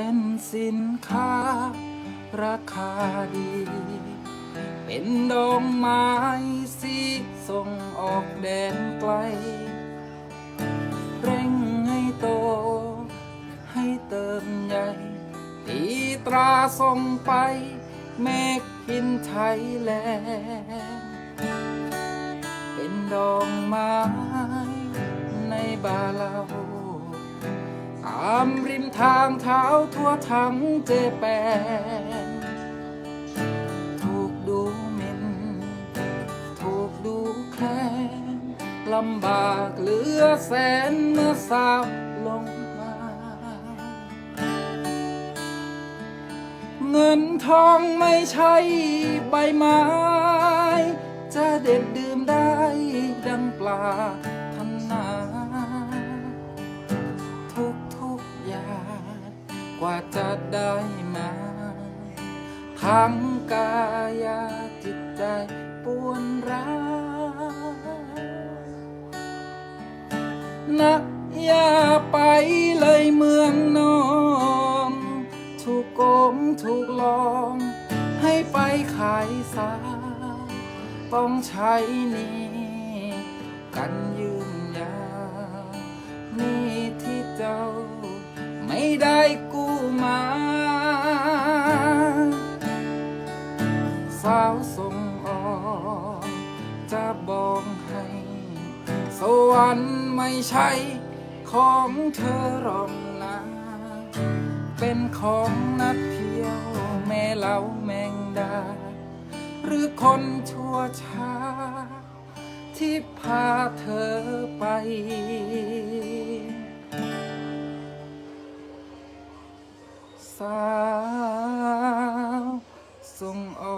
เป็นสินค้า ราคาดี เป็นดอกไม้สีส่งออกแดนไกล เร่งให้โต ให้เติมใหญ่ตีตราส่งไป เมกหินไทยแลนด์เป็นดอกไม้ในบาเราตามริมทางเท้าทั่วทั้งเจแปนถูกดูหมินถูกดูแคลนลำบากเหลือแสนเมื่อสาวลงมา เงินทองไม่ใช่ใบไม้ จะเด็ดดื่มได้ดั กว่าจะได้มาทั้งกายจิตใจปวนร้านะอย่าไปเลยเมืองนองถูกโกงถูกหลอง ให้ไปขายสา ต้องใช้หนี่กัน สาวส่งออกจะบอกให้ สวรรค์ไม่ใช่ของเธอหรอกนะ เป็นของนักเที่ยวแม่เหล่าแมงดา หรือคนชั่วช้า ที่พาเธอไปสาวส่งออก